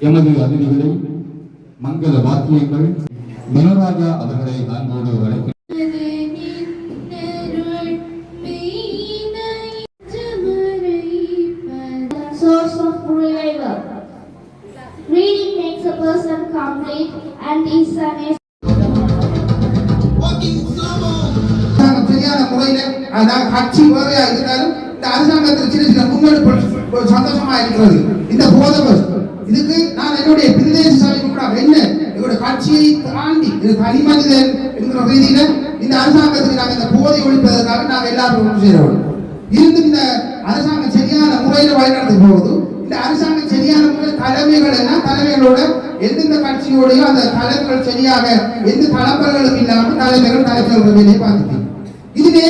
எமது அதிதிகளை மங்கள வாக்கியங்கள் மனோராஜா அவர்களை அன்போடு அழைக்கிறேன் Source of revival. Reading makes a person complete and is an அரசாங்கம் சரியான முறையில அதாவது கட்சி வேறையா இருந்தாலும் இந்த அரசாங்கத்தில் சின்ன சின்ன முன்னெடுப்பு சந்தோஷமா இருக்கிறது. இந்த போத பஸ். இதுக்கு நான் என்னுடைய பிரதேசாலையும் கூட என்ன? எங்களுடைய கட்சியை தாண்டி இது தனி மனிதன் என்கிற ரீதியில இந்த அரசாங்கத்துக்கு நாங்கள் இந்த போதை ஒழிப்பதற்காக நாங்கள் எல்லாரும் ஒன்று இருந்து இந்த அரசாங்கம் சரியான முறையில வழிநடத்தி போகுது. இந்த அரசாங்கம் சரியான முறையில் தலைமைகள் எல்லாம் தலைமைகளோட எந்தெந்த கட்சியோடையோ அந்த தலைமைகள் சரியாக எந்த தலைவர்களும் இல்லாமல் தலைமைகள் தலைமைகள் வேலையை பார்த்துட்டு இதுவே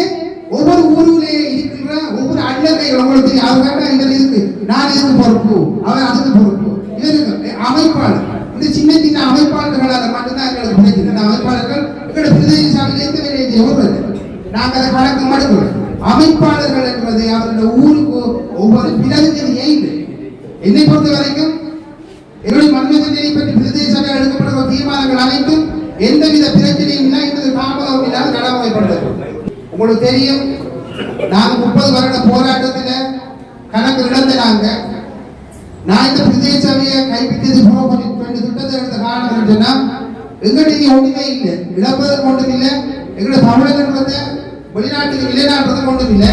ஒவ்வொரு ஊரிலே இருக்கின்ற ஒவ்வொரு அண்ணகைகள் உங்களுக்கு தெரியும். அவங்க கேட்டா இருக்கு நான் இதுக்கு பொறுப்பு அவன் அதுக்கு பொறுப்பு. இதற்கு அமைப்பாளர். இந்த சின்ன சின்ன அமைப்பாளர்களால் மட்டும்தான் எங்களுக்கு கிடைக்குது இந்த அமைப்பாளர்கள் எங்களுடைய பிரதேச எந்த வேலையை செய்வது நாங்கள் அதை கணக்கு மடுக்கிறோம் அமைப்பாளர்கள் என்பது அவருடைய ஊருக்கு ஒவ்வொரு பிரதிநிதியே இல்லை என்னை பொறுத்த வரைக்கும் என்னுடைய மன்மதனை பற்றி பிரதேச சபை எடுக்கப்படுகிற தீர்மானங்கள் அனைத்தும் எந்தவித பிரச்சனையும் இல்லை என்பது தாமதம் இல்லாத நடைமுறைப்படுகிறது உங்களுக்கு தெரியும் நாங்கள் முப்பது வருட போராட்டத்தில் கணக்கு இழந்த நாங்க நான் இந்த பிரதேச சபையை கைப்பற்றியது போக ரெண்டு திட்டத்தை எடுத்த காரணம் என்னன்னு சொன்னா எங்கிட்ட ஒன்றுமே இல்லை. இழப்பதற்கு ஒன்றும் இல்லை. எங்களுடைய தமிழகத்தை வெளிநாட்டுக்கு நிலைநாட்டுறதுக்கு ஒன்றும் இல்லை.